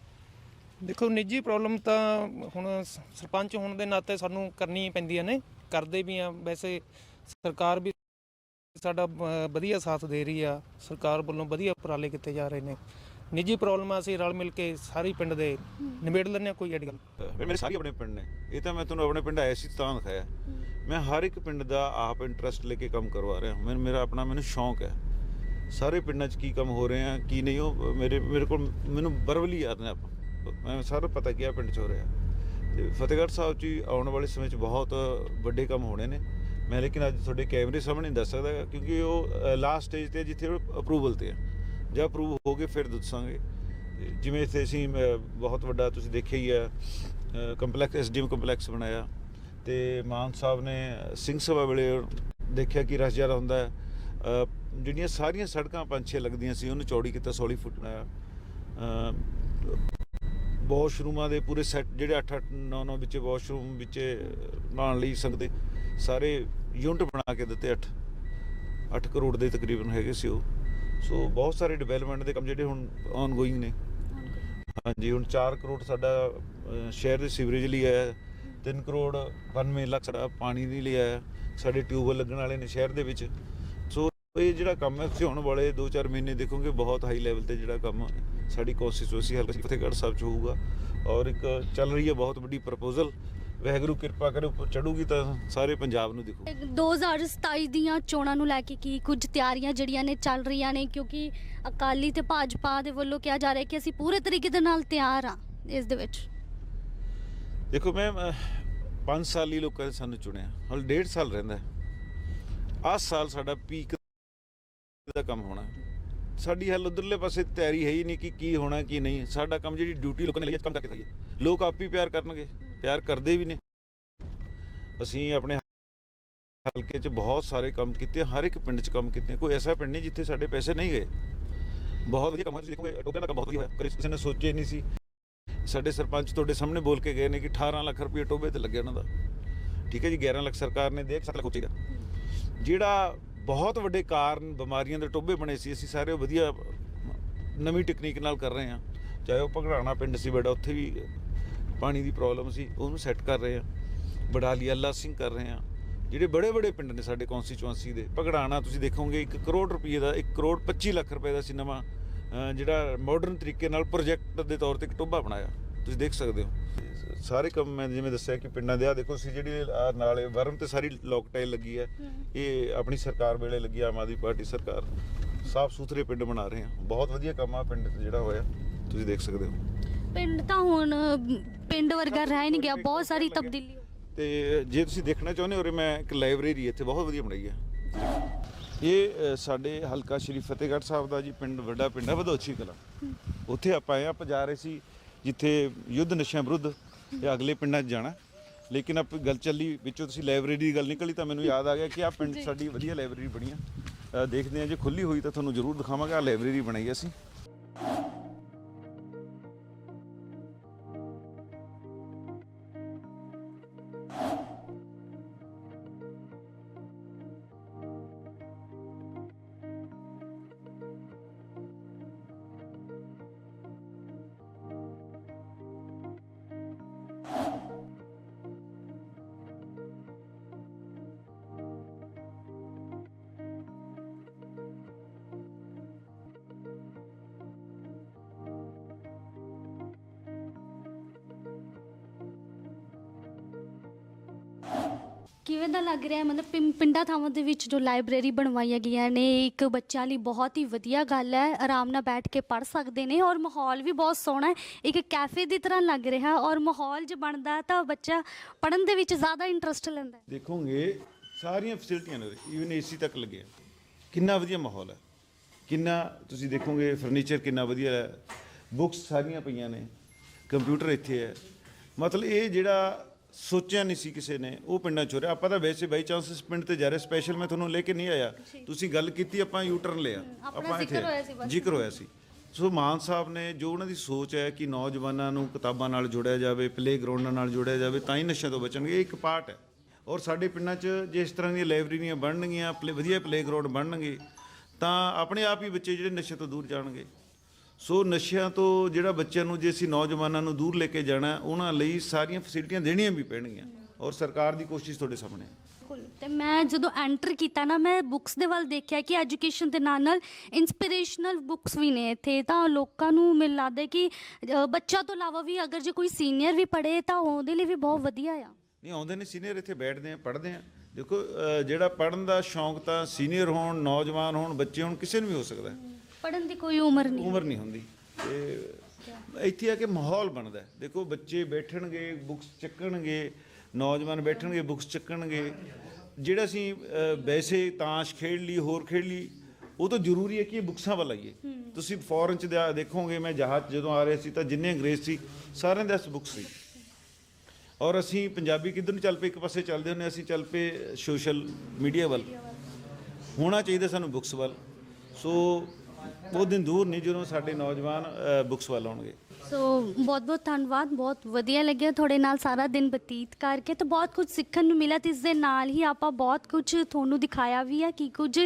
ਦੇਖੋ ਨਿੱਜੀ ਪ੍ਰੋਬਲਮ ਤਾਂ ਹੁਣ ਸ- ਸਰਪੰਚ ਹੋਣ ਦੇ ਨਾਤੇ ਸਾਨੂੰ ਕਰਨੀ ਹੀ ਪੈਂਦੀਆਂ ਨੇ ਕਰਦੇ ਵੀ ਆ ਵੈਸੇ ਸਰਕਾਰ ਵੀ ਸਾਡਾ ਵਧੀਆ ਸਾਥ ਦੇ ਰਹੀ ਆ। ਸਰਕਾਰ ਵੱਲੋਂ ਵਧੀਆ ਉਪਰਾਲੇ ਕੀਤੇ ਜਾ ਰਹੇ ਨੇ। ਨਿੱਜੀ ਪ੍ਰੋਬਲਮਾਂ ਅਸੀਂ ਰਲ ਮਿਲ ਕੇ ਸਾਰੀ ਪਿੰਡ ਦੇ ਨਿਬੇੜ ਲੈਂਦੇ ਹਾਂ, ਕੋਈ ਐਡੀ ਗੱਲ ਅਹ ਮੇਰੇ ਸਾਰੇ ਆਪਣੇ ਪਿੰਡ ਨੇ। ਇਹ ਤਾਂ ਮੈਂ ਤੁਹਾਨੂੰ ਆਪਣੇ ਪਿੰਡ ਆਇਆ ਸੀ ਤਾਂ ਦਿਖਾਇਆ। ਮੈਂ ਹਰ ਇੱਕ ਪਿੰਡ ਦਾ ਆਪ ਇੰਟਰਸਟ ਲੈ ਕੇ ਕੰਮ ਕਰਵਾ ਰਿਹਾ। ਮੈਨੂੰ ਮੇਰਾ ਆਪਣਾ ਮੈਨੂੰ ਸ਼ੌਂਕ ਹੈ। ਸਾਰੇ ਪਿੰਡਾਂ 'ਚ ਕੀ ਕੰਮ ਹੋ ਰਹੇ ਆ, ਕੀ ਨਹੀਂ, ਉਹ ਮੇਰੇ ਮੇਰੇ ਕੋਲ ਮੈਨੂੰ ਬਰਵਲੀ ਯਾਦ ਨੇ ਆਪਾਂ। ਮੈਂ ਸਾਰਾ ਪਤਾ ਕੀ ਆ, ਪਿੰਡ 'ਚ ਹੋ ਰਿਹਾ। ਤੇ ਫਤਿਹਗੜ੍ਹ ਸਾਹਿਬ 'ਚ ਹੀ ਆਉਣ ਵਾਲੇ ਸਮੇਂ 'ਚ ਬਹੁਤ ਵੱਡੇ ਕੰਮ ਹੋਣੇ ਨੇ। ਮੈਂ ਲੇਕਿਨ ਅੱਜ ਤੁਹਾਡੇ ਕੈਮਰੇ ਸਾਹਮਣੇ ਨਹੀਂ ਦੱਸ ਸਕਦਾ, ਕਿਉਂਕਿ ਉਹ ਲਾਸਟ ਸਟੇਜ ਤੇ ਜਿੱਥੇ ਅਪਰੂਵਲ ਤੇ ਹੈ ਜਾਂ ਅਪਰੂਵ ਹੋ ਗਏ, ਫਿਰ ਦੱਸਾਂਗੇ। ਜਿਵੇਂ ਇੱਥੇ ਅਸੀਂ ਬਹੁਤ ਵੱਡਾ ਤੁਸੀਂ ਦੇਖਿਆ ਹੀ ਹੈ ਕੰਪਲੈਕਸ ਐਸਡੀਐਮ ਕੰਪਲੈਕਸ ਬਣਾਇਆ। ਤੇ ਮਾਨ ਸਾਹਿਬ ਨੇ ਸਿੰਘ ਸਭਾ ਵੇਲੇ ਦੇਖਿਆ ਕਿ ਰਸ ਜ਼ਿਆਦਾ ਹੁੰਦਾ ਹੈ। ਜਿਹੜੀਆਂ ਸਾਰੀਆਂ ਸੜਕਾਂ ਪੰਜ ਛੇ ਲੱਗਦੀਆਂ ਸੀ, ਉਹਨੂੰ ਚੌੜੀ ਕੀਤਾ 16 ਫੁੱਟ ਬਣਾਇਆ। ਵਾਸ਼ਰੂਮਾਂ ਦੇ ਪੂਰੇ ਸੈੱਟ ਜਿਹੜੇ 8 8 9 9 ਵਿੱਚ ਵਾਸ਼ਰੂਮ ਵਿੱਚ ਨਹਾਉਣ ਲਈ ਸੰਗਦੇ ਸਾਰੇ ਯੂਨਿਟ ਬਣਾ ਕੇ ਦਿੱਤੇ 8 8 ਕਰੋੜ ਦੇ ਤਕਰੀਬਨ ਹੈਗੇ ਸੀ ਉਹ। ਸੋ ਬਹੁਤ ਸਾਰੇ ਡਿਵੈਲਪਮੈਂਟ ਦੇ ਕੰਮ ਜਿਹੜੇ ਹੁਣ ਆਨ ਗੋਇੰਗ ਨੇ। ਹਾਂਜੀ, ਹੁਣ 4 ਕਰੋੜ ਸਾਡਾ ਸ਼ਹਿਰ ਦੇ ਸੀਵਰੇਜ ਲਈ ਆਇਆ 3 ਕਰੋੜ 92 ਲੱਖ ਸਾਡਾ ਪਾਣੀ ਦੇ ਲਈ ਆਇਆ ਸਾਡੇ ਟਿਊਬਵੈਲ ਲੱਗਣ ਵਾਲੇ ਨੇ ਸ਼ਹਿਰ ਦੇ ਵਿੱਚ। ਸੋ ਇਹ ਜਿਹੜਾ ਕੰਮ ਹੈ, ਤੁਸੀਂ ਆਉਣ ਵਾਲੇ 2-4 ਮਹੀਨੇ ਦੇਖੋਗੇ, ਬਹੁਤ ਹਾਈ ਲੈਵਲ ਤੇ ਜਿਹੜਾ ਕੰਮ ਸਾਡੀ ਕੋਸ਼ਿਸ਼ ਹਲਕਾ ਫਤਿਹਗੜ੍ਹ ਸਾਹਿਬ ਚ ਹੋਊਗਾ। ਔਰ ਇੱਕ ਚੱਲ ਰਹੀ ਹੈ ਬਹੁਤ ਵੱਡੀ ਪ੍ਰਪੋਜ਼ਲ ਵਾਹਿਗੁਰੂ ਕਿਰਪਾ ਕਰੇ ਉੱਪਰ ਚੜੂਗੀ ਤਾਂ ਸਾਰੇ ਪੰਜਾਬ ਨੂੰ ਦਿਖੂ। 2027 ਦੀਆਂ ਚੋਣਾਂ ਨੂੰ ਲੈ ਕੇ ਕੀ ਕੁਝ ਤਿਆਰੀਆਂ ਜਿਹੜੀਆਂ ਨੇ ਚੱਲ ਰਹੀਆਂ ਨੇ ਕਿਉਂਕਿ ਅਕਾਲੀ ਤੇ ਭਾਜਪਾ ਦੇ ਵੱਲੋਂ ਕਿਹਾ ਜਾ ਰਿਹਾ ਕਿ ਅਸੀਂ ਪੂਰੇ ਤਰੀਕੇ ਦੇ ਨਾਲ ਤਿਆਰ ਆ ਇਸ ਦੇ ਵਿੱਚ। ਦੇਖੋ ਮੈਂ 5 ਸਾਲ ਹੀ ਲੋਕਾਂ ਨੇ ਸਾਨੂੰ ਚੁਣਿਆ। ਹਲ ਡੇਢ ਸਾਲ ਰਹਿੰਦਾ ਆਹ ਸਾਲ ਸਾਡਾ ਪੀਕ ਦਾ ਕੰਮ ਹੋਣਾ ਸਾਡੀ ਹਲ ਉਧਰਲੇ ਪਾਸੇ ਤਿਆਰੀ ਹੈ ਹੀ ਨਹੀਂ ਕਿ ਕੀ ਹੋਣਾ ਕੀ ਨਹੀਂ। ਸਾਡਾ ਕੰਮ ਜਿਹੜੀ ਡਿਊਟੀ ਲੋਕਾਂ ਨੇ ਲਈ ਕੰਮ ਕਰਕੇ ਖਾਈਏ ਲੋਕ ਆਪ ਹੀ ਪਿਆਰ ਕਰਨਗੇ। ਪਿਆਰ ਕਰਦੇ ਵੀ ਨੇ। ਅਸੀਂ ਆਪਣੇ ਹਲਕੇ 'ਚ ਬਹੁਤ ਸਾਰੇ ਕੰਮ ਕੀਤੇ, ਹਰ ਇੱਕ ਪਿੰਡ 'ਚ ਕੰਮ ਕੀਤੇ। ਕੋਈ ਐਸਾ ਪਿੰਡ ਨਹੀਂ ਜਿੱਥੇ ਸਾਡੇ ਪੈਸੇ ਨਹੀਂ ਗਏ। ਬਹੁਤ ਵਧੀਆ ਕੰਮ ਦੇਖੋਗੇ ਟੋਕਾ ਦਾ ਕੰਮ ਬਹੁਤ ਵਧੀਆ ਹੋਇਆ। ਕਦੇ ਕਿਸੇ ਨੇ ਸੋਚਿਆ ਨਹੀਂ ਸੀ। ਸਾਡੇ ਸਰਪੰਚ ਤੁਹਾਡੇ ਸਾਹਮਣੇ ਬੋਲ ਕੇ ਗਏ ਨੇ ਕਿ 18 ਲੱਖ ਰੁਪਏ ਟੋਬੇ ਤੇ ਲੱਗਿਆ ਉਹਨਾਂ ਦਾ। ਠੀਕ ਹੈ ਜੀ 11 ਲੱਖ ਸਰਕਾਰ ਨੇ ਦੇ 7 ਲੱਖ ਉੱਚੇਗਾ ਜਿਹੜਾ ਬਹੁਤ ਵੱਡੇ ਕਾਰਨ ਬਿਮਾਰੀਆਂ ਦੇ ਟੋਬੇ ਬਣੇ ਸੀ, ਅਸੀਂ ਸਾਰੇ ਵਧੀਆ ਨਵੀਂ ਟੈਕਨੀਕ ਨਾਲ ਕਰ ਰਹੇ ਹਾਂ। ਚਾਹੇ ਉਹ ਭਗੜਾਣਾ ਪਿੰਡ ਸੀ ਬੜਾ, ਉੱਥੇ ਵੀ ਪਾਣੀ ਦੀ ਪ੍ਰੋਬਲਮ ਸੀ ਉਹਨੂੰ ਸੈੱਟ ਕਰ ਰਹੇ ਹਾਂ ਬਡਾਲੀ ਅੱਲਾ ਸਿੰਘ ਕਰ ਰਹੇ ਹਾਂ ਜਿਹੜੇ ਬੜੇ ਬੜੇ ਪਿੰਡ ਨੇ ਸਾਡੇ ਕੌਂਸਟੀਚੁਐਂਸੀ ਦੇ ਭਗੜਾਣਾ ਤੁਸੀਂ ਦੇਖੋਗੇ 1 ਕਰੋੜ ਰੁਪਏ ਦਾ 1 ਕਰੋੜ 25 ਲੱਖ ਰੁਪਏ ਦਾ ਸੀ ਨਵਾਂ ਅਹ ਜਿਹੜਾ ਮਾਡਰਨ ਤਰੀਕੇ ਨਾਲ ਪ੍ਰੋਜੈਕਟ ਦੇ ਤੌਰ ਤੇ ਇੱਕ ਟੋਭਾ ਬਣਾਇਆ। ਤੁਸੀਂ ਦੇਖ ਸਕਦੇ ਹੋ। ਸਾਰੇ ਕੰਮ ਮੈਂ ਜਿਵੇਂ ਦੱਸਿਆ ਕਿ ਪਿੰਡਾਂ ਦੇ ਆ ਦੇਖੋ ਸੀ ਜਿਹੜੀ ਨਾਲੇ ਵਰਮ ਤੇ ਸਾਰੀ ਲੋਕ ਟਾਈਲ ਲੱਗੀ ਹੈ। ਇਹ ਆਪਣੀ ਸਰਕਾਰ ਵੇਲੇ ਲੱਗੀ ਆਮ ਆਦਮੀ ਪਾਰਟੀ ਸਰਕਾਰ। ਸਾਫ਼ ਸੁਥਰੇ ਪਿੰਡ ਬਣਾ ਰਹੇ ਆ ਬਹੁਤ ਵਧੀਆ ਕੰਮ ਆ ਪਿੰਡ ਤੇ ਜਿਹੜਾ ਹੋਇਆ ਤੁਸੀਂ ਦੇਖ ਸਕਦੇ ਹੋ। ਪਿੰਡ ਤਾਂ ਹੁਣ ਪਿੰਡ ਵਰਗਾ ਰਹਿ ਨਹੀਂ ਗਿਆ ਬਹੁਤ ਸਾਰੀ ਤਬਦੀਲੀ ਹੋ ਤੇ ਜੇ ਤੁਸੀਂ ਦੇਖਣਾ ਚਾਹੁੰਦੇ ਹੋ ਉਰੇ ਮੈਂ ਇੱਕ ਲਾਇਬ੍ਰੇਰੀ ਇੱਥੇ ਬਹੁਤ ਵਧੀਆ ਬਣਾਈ ਹੈ ਇਹ ਅ, ਸਾਡੇ ਹਲਕਾ ਸ਼੍ਰੀ ਫਤਿਹਗੜ੍ਹ ਸਾਹਿਬ ਦਾ ਜੀ ਪਿੰਡ ਵੱਡਾ ਪਿੰਡ ਹੈ ਵਧੋਚੀ ਕਲਾ। ਉੱਥੇ ਆਪਾਂ ਆਏ ਹਾਂ, ਆਪਾਂ ਜਾ ਰਹੇ ਸੀ ਜਿੱਥੇ ਯੁੱਧ ਨਸ਼ਿਆਂ ਵਿਰੁੱਧ ਇਹ ਅਗਲੇ ਪਿੰਡਾਂ 'ਚ ਜਾਣਾ। ਲੇਕਿਨ ਆਪ ਗੱਲ ਚੱਲੀ ਵਿੱਚੋਂ ਤੁਸੀਂ ਲਾਇਬ੍ਰੇਰੀ ਦੀ ਗੱਲ ਨਿਕਲੀ ਤਾਂ ਮੈਨੂੰ ਯਾਦ ਆ ਗਿਆ ਕਿ ਆ ਪਿੰਡ ਸਾਡੀ ਵਧੀਆ ਲਾਇਬ੍ਰੇਰੀ ਬਣੀ ਆ। ਅ, ਦੇਖਦੇ ਹਾਂ ਜੇ ਖੁੱਲੀ ਹੋਈ ਤਾਂ ਤੁਹਾਨੂੰ ਜ਼ਰੂਰ ਦਿਖਾਵਾਂਗੇ ਲਾਇਬ੍ਰੇਰੀ ਬਣਾਈ ਅਸੀਂ। ਕਿਵੇਂ ਦਾ ਲੱਗ ਰਿਹਾ ਹੈ, ਮਤਲਬ ਪਿੰ- ਪਿੰਡਾਂ ਥਾਵਾਂ ਦੇ ਵਿੱਚ ਜੋ ਲਾਇਬ੍ਰੇਰੀ ਬਣਵਾਈਆਂ ਗਈਆਂ ਨੇ, ਇੱਕ ਬੱਚਿਆਂ ਲਈ ਬਹੁਤ ਹੀ ਵਧੀਆ ਗੱਲ ਹੈ, ਆਰਾਮ ਨਾਲ ਬੈਠ ਕੇ ਪੜ੍ਹ ਸਕਦੇ ਨੇ ਔਰ ਮਾਹੌਲ ਵੀ ਬਹੁਤ ਸੋਹਣਾ ਹੈ, ਇੱਕ ਕੈਫੇ ਦੀ ਤਰ੍ਹਾਂ ਲੱਗ ਰਿਹਾ ਔਰ ਮਾਹੌਲ ਜੇ ਬਣਦਾ ਹੈ ਤਾਂ ਬੱਚਾ ਪੜ੍ਹਨ ਦੇ ਵਿੱਚ ਜ਼ਿਆਦਾ ਇੰਟਰਸਟ ਲੈਂਦਾ ਹੈ। ਦੇਖੋਗੇ, ਸਾਰੀਆਂ ਫੈਸਿਲਿਟੀਆਂ ਨੇ ਈਵਨ ਏਸੀ ਤੱਕ ਲੱਗਿਆ। ਕਿੰਨਾ ਵਧੀਆ ਮਾਹੌਲ ਹੈ। ਕਿੰਨਾ, ਤੁਸੀਂ ਦੇਖੋਗੇ ਫਰਨੀਚਰ ਕਿੰਨਾ ਵਧੀਆ ਹੈ। ਬੁੱਕਸ ਸਾਰੀਆਂ ਪਈਆਂ ਨੇ। ਕੰਪਿਊਟਰ ਇੱਥੇ ਹੈ। ਮਤਲਬ ਇਹ ਜਿਹੜਾ ਸੋਚਿਆ ਨਹੀਂ ਸੀ ਕਿਸੇ ਨੇ ਉਹ ਪਿੰਡਾਂ ਚ ਹੋ ਰਿਹਾ। ਆਪਾਂ ਤਾਂ ਵੈਸੇ ਬਾਈ ਚਾਂਸ ਇਸ ਪਿੰਡ ਤੇ ਜਾ ਰਹੇ ਸਪੈਸ਼ਲ ਮੈਂ ਤੁਹਾਨੂੰ ਲੈ ਕੇ ਨਹੀਂ ਆਇਆ। ਤੁਸੀਂ ਗੱਲ ਕੀਤੀ ਆਪਾਂ ਯੂ ਟਰਨ ਲਿਆ। ਆਪਣਾ ਜ਼ਿਕਰ ਹੋਇਆ ਸੀ ਬਸ। ਜ਼ਿਕਰ ਹੋਇਆ ਸੀ। ਸੋ ਮਾਨ ਸਾਹਿਬ ਨੇ ਜੋ ਉਹਨਾਂ ਦੀ ਸੋਚ ਹੈ ਕਿ ਨੌਜਵਾਨਾਂ ਨੂੰ ਕਿਤਾਬਾਂ ਨਾਲ ਜੋੜਿਆ ਜਾਵੇ ਪਲੇਗਰਾਉਂਡਾਂ ਨਾਲ ਜੋੜਿਆ ਜਾਵੇ ਤਾਂ ਹੀ ਨਸ਼ਿਆਂ ਤੋਂ ਬਚਣਗੇ ਇਹ ਇੱਕ ਪਾਰਟ ਹੈ। ਔਰ ਸਾਡੇ ਪਿੰਡਾਂ 'ਚ ਜੇ ਇਸ ਤਰ੍ਹਾਂ ਦੀਆਂ ਲਾਇਬ੍ਰੇਰੀਆਂ ਬਣਨਗੀਆਂ ਪਲੇ ਵਧੀਆ ਪਲੇਗਰਾਉਂਡ ਬਣਨਗੇ ਤਾਂ ਆਪਣੇ ਆਪ ਹੀ ਬੱਚੇ ਜਿਹੜੇ ਨਸ਼ੇ ਤੋਂ ਦੂਰ ਜਾਣਗੇ। ਸੋ ਨਸ਼ਿਆਂ ਤੋਂ ਜਿਹੜਾ ਬੱਚਿਆਂ ਨੂੰ ਜੇ ਅਸੀਂ ਨੌਜਵਾਨਾਂ ਨੂੰ ਦੂਰ ਲੈ ਕੇ ਜਾਣਾ ਉਹਨਾਂ ਲਈ ਸਾਰੀਆਂ ਫੈਸਿਲਿਟੀਆਂ ਦੇਣੀਆਂ ਵੀ ਪੈਣਗੀਆਂ ਔਰ ਸਰਕਾਰ ਦੀ ਕੋਸ਼ਿਸ਼ ਤੁਹਾਡੇ ਸਾਹਮਣੇ ਹੈ। ਬਿਲਕੁਲ। ਤੇ ਮੈਂ ਜਦੋਂ ਐਂਟਰ ਕੀਤਾ ਨਾ ਮੈਂ ਬੁੱਕਸ ਦੇ ਵੱਲ ਦੇਖਿਆ ਕਿ ਐਜੂਕੇਸ਼ਨ ਦੇ ਨਾਲ ਨਾਲ ਇਨਸਪੀਰੇਸ਼ਨਲ ਬੁੱਕਸ ਵੀ ਨੇ ਇੱਥੇ। ਤਾਂ ਲੋਕਾਂ ਨੂੰ ਮੈਨੂੰ ਲੱਗਦਾ ਕਿ ਅ, ਬੱਚਾ ਤੋਂ ਇਲਾਵਾ ਵੀ ਅਗਰ ਜੇ ਕੋਈ ਸੀਨੀਅਰ ਵੀ ਪੜ੍ਹੇ ਤਾਂ ਉਹਦੇ ਲਈ ਵੀ ਬਹੁਤ ਵਧੀਆ ਆ। ਨਹੀਂ ਆਉਂਦੇ ਨੇ ਸੀਨੀਅਰ ਇੱਥੇ ਬੈਠਦੇ ਆ ਪੜ੍ਹਦੇ ਆ। ਦੇਖੋ ਜਿਹੜਾ ਪੜ੍ਹਨ ਦਾ ਸ਼ੌਂਕ ਤਾਂ ਸੀਨੀਅਰ ਹੋਣ ਨੌਜਵਾਨ ਹੋਣ ਬੱਚੇ ਹੋਣ ਕਿਸੇ ਨੂੰ ਵੀ ਹੋ ਸਕਦਾ। ਹੈ ਪੜ੍ਹਨ ਦੀ ਕੋਈ ਉਮਰ ਨਹੀਂ। ਉਮਰ ਨਹੀਂ ਹੁੰਦੀ। ਤੇ ਇੱਥੇ ਆ ਕੇ ਮਾਹੌਲ ਬਣਦਾ ਹੈ। ਦੇਖੋ ਬੱਚੇ ਬੈਠਣਗੇ ਬੁੱਕਸ ਚੱਕਣਗੇ ਨੌਜਵਾਨ ਬੈਠਣਗੇ ਬੁੱਕਸ ਚੱਕਣਗੇ। ਜਿਹੜਾ ਅਸੀਂ ਵੈਸੇ ਤਾਸ਼ ਖੇਡ ਲਈ ਹੋਰ ਖੇਡ ਲਈ ਉਹ ਤਾਂ ਜ਼ਰੂਰੀ ਹੈ ਕਿ ਇਹ ਬੁੱਕਸਾਂ ਵੱਲ ਆਈਏ। ਤੁਸੀਂ ਫੋਰਨ ਚ ਜਾ- ਦੇਖੋਗੇ ਮੈਂ ਜਹਾਜ਼ ਜਦੋਂ ਆ ਰਿਹਾ ਸੀ ਤਾਂ ਜਿੰਨੇ ਅੰਗਰੇਜ਼ ਸੀ ਸਾਰਿਆਂ ਦੇ ਹੱਥ ਬੁੱਕਸ ਸੀ। ਔਰ ਅਸੀਂ ਪੰਜਾਬੀ ਕਿੱਧਰ ਨੂੰ ਚੱਲ ਪਏ? ਇੱਕ ਪਾਸੇ ਚੱਲਦੇ ਹੁੰਦੇ ਅਸੀਂ ਚੱਲ ਪਏ ਸੋਸ਼ਲ ਮੀਡੀਆ ਵੱਲ। ਹੋਣਾ ਚਾਹੀਦਾ ਸਾਨੂੰ ਬੁੱਕਸ ਵੱਲ। ਸੋ ਉਹ ਦਿਨ ਦੂਰ ਨਹੀਂ ਜਦੋਂ ਸਾਡੇ ਨੌਜਵਾਨ ਬੁੱਕਸ ਵੱਲ ਆਉਣਗੇ। ਸੋ ਬਹੁਤ ਬਹੁਤ ਧੰਨਵਾਦ ਬਹੁਤ ਵਧੀਆ ਲੱਗਿਆ ਤੁਹਾਡੇ ਨਾਲ ਸਾਰਾ ਦਿਨ ਬਤੀਤ ਕਰਕੇ। ਤੇ ਬਹੁਤ ਕੁਝ ਸਿੱਖਣ ਨੂੰ ਮਿਲਿਆ ਤੇ ਇਸ ਦੇ ਨਾਲ ਹੀ ਆਪਾਂ ਬਹੁਤ ਕੁਝ ਤੁਹਾਨੂੰ ਦਿਖਾਇਆ ਵੀ ਹੈ ਕਿ ਕੁਝ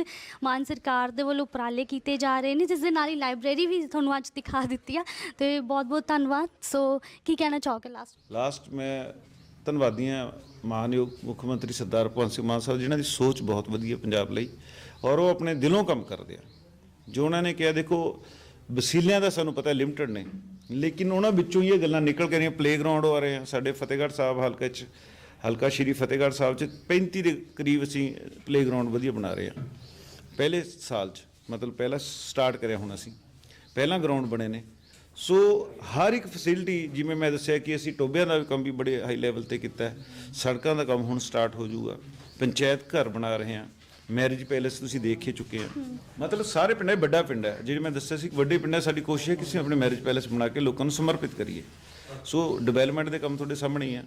ਮਾਨ ਸਰਕਾਰ ਦੇ ਵੱਲੋਂ ਉਪਰਾਲੇ ਕੀਤੇ ਜਾ ਰਹੇ ਨੇ ਜਿਸ ਦੇ ਨਾਲ ਹੀ ਲਾਇਬ੍ਰੇਰੀ ਵੀ ਤੁਹਾਨੂੰ ਅੱਜ ਦਿਖਾ ਦਿੱਤੀ ਆ। ਤੇ ਬਹੁਤ ਬਹੁਤ ਧੰਨਵਾਦ। ਸੋ ਕੀ ਕਹਿਣਾ ਚਾਹੋਗੇ ਲਾਸਟ ਲਾਸਟ ਮੈਂ ਧੰਨਵਾਦੀ ਹਾਂ ਮਾਨਯੋਗ ਮੁੱਖ ਮੰਤਰੀ ਸਰਦਾਰ ਭਗਵੰਤ ਸਿੰਘ ਮਾਨ ਸਾਹਿਬ ਜਿਨ੍ਹਾਂ ਦੀ ਸੋਚ ਬਹੁਤ ਵਧੀਆ ਪੰਜਾਬ ਲਈ ਔਰ ਉਹ ਆਪਣੇ ਦਿਲੋਂ ਕੰਮ ਕਰਦੇ ਆ। ਜੋ ਉਹਨਾਂ ਨੇ ਕਿਹਾ, ਦੇਖੋ, ਵਸੀਲਿਆਂ ਦਾ ਸਾਨੂੰ ਪਤਾ ਲਿਮਟਿਡ ਨੇ। ਲੇਕਿਨ ਉਹਨਾਂ ਵਿੱਚੋਂ ਹੀ ਇਹ ਗੱਲਾਂ ਨਿਕਲ ਕੇ ਰਹੀਆਂ। ਪਲੇਗਰਾਉਂਡ ਹੋ ਰਹੇ ਆ ਸਾਡੇ ਫਤਿਹਗੜ੍ਹ ਸਾਹਿਬ ਹਲਕੇ 'ਚ, ਹਲਕਾ ਸ਼੍ਰੀ ਫਤਿਹਗੜ੍ਹ ਸਾਹਿਬ 'ਚ 35 ਦੇ ਕਰੀਬ ਅਸੀਂ ਪਲੇਗਰਾਉਂਡ ਵਧੀਆ ਬਣਾ ਰਹੇ ਆ ਪਹਿਲੇ ਸਾਲ 'ਚ, ਮਤਲਬ ਪਹਿਲਾ ਸਟਾਰਟ ਕਰਿਆ ਹੁਣ ਅਸੀਂ। ਪਹਿਲਾਂ ਗਰਾਊਂਡ ਬਣੇ ਨੇ। ਸੋ ਹਰ ਇੱਕ ਫੈਸਿਲਿਟੀ ਜਿਵੇਂ ਮੈਂ ਦੱਸਿਆ ਕਿ ਅਸੀਂ ਟੋਬਿਆਂ ਦਾ ਕੰਮ ਵੀ ਬੜੇ ਹਾਈ ਲੈਵਲ ਤੇ ਕੀਤਾ ਹੈ। ਸੜਕਾਂ ਦਾ ਕੰਮ ਹੁਣ ਸਟਾਰਟ ਹੋ ਜਾਊਗਾ। ਪੰਚਾਇਤ ਘਰ ਬਣਾ ਰਹੇ ਹਾਂ। ਮੈਰਿਜ ਪੈਲੇਸ ਤੁਸੀਂ ਦੇਖ ਹੀ ਚੁੱਕੇ ਆ ਮਤਲਬ ਸਾਰੇ ਪਿੰਡਾਂ 'ਚ ਵੱਡਾ ਪਿੰਡ ਹੈ। ਜਿਹੜੇ ਮੈਂ ਦੱਸਿਆ ਸੀ, ਵੱਡੇ ਪਿੰਡਾਂ 'ਚ ਸਾਡੀ ਕੋਸ਼ਿਸ਼ ਹੈ ਕਿ ਅਸੀਂ ਆਪਣੇ ਮੈਰਿਜ ਪੈਲੇਸ ਬਣਾ ਕੇ ਲੋਕਾਂ ਨੂੰ ਸਮਰਪਿਤ ਕਰੀਏ। ਸੋ ਡਿਵੈਲਪਮੈਂਟ ਦੇ ਕੰਮ ਤੁਹਾਡੇ ਸਾਹਮਣੇ ਹੀ ਆ।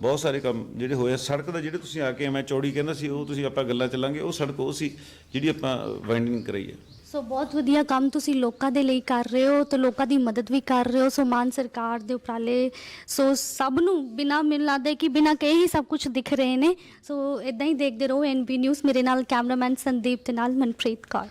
ਬਹੁਤ ਸਾਰੇ ਕੰਮ ਜਿਹੜੇ ਹੋਏ ਆ। ਸੜਕ ਦਾ ਜਿਹੜੇ ਤੁਸੀਂ ਆ ਕੇ, ਮੈਂ ਚੌੜੀ ਕਹਿੰਦਾ ਸੀ, ਉਹ ਤੁਸੀਂ ਆਪਾਂ ਗੱਲਾਂ ਚੱਲਾਂਗੇ ਉਹ ਸੜਕ ਉਹ ਸੀ ਜਿਹੜੀ ਆਪਾਂ ਵਾਈਂਡਿੰਗ ਕਰਾਈ ਹੈ ਸੋ ਬਹੁਤ ਵਧੀਆ ਕੰਮ ਤੁਸੀਂ ਲੋਕਾਂ ਦੇ ਲਈ ਕਰ ਰਹੇ ਹੋ ਤੇ ਲੋਕਾਂ ਦੀ ਮਦਦ ਵੀ ਕਰ ਰਹੇ ਹੋ। ਸੋ ਮਾਨ ਸਰਕਾਰ ਦੇ ਉਪਰਾਲੇ, ਸੋ ਸਭ ਨੂੰ ਬਿਨਾ ਮੈਨੂੰ ਲੱਗਦਾ ਹੈ ਕਿ ਬਿਨਾ ਕਹੇ ਹੀ ਸਭ ਕੁਝ ਦਿਖ ਰਹੇ ਨੇ। ਸੋ ਇਦਾਂ ਹੀ ਦੇਖਦੇ ਰਹੋ ਐਨਬੀ ਨਿਊਜ਼ ਮੇਰੇ ਨਾਲ ਕੈਮਰਾਮੈਨ ਸੰਦੀਪ ਦੇ ਨਾਲ ਮਨਪ੍ਰੀਤ ਕੌਰ।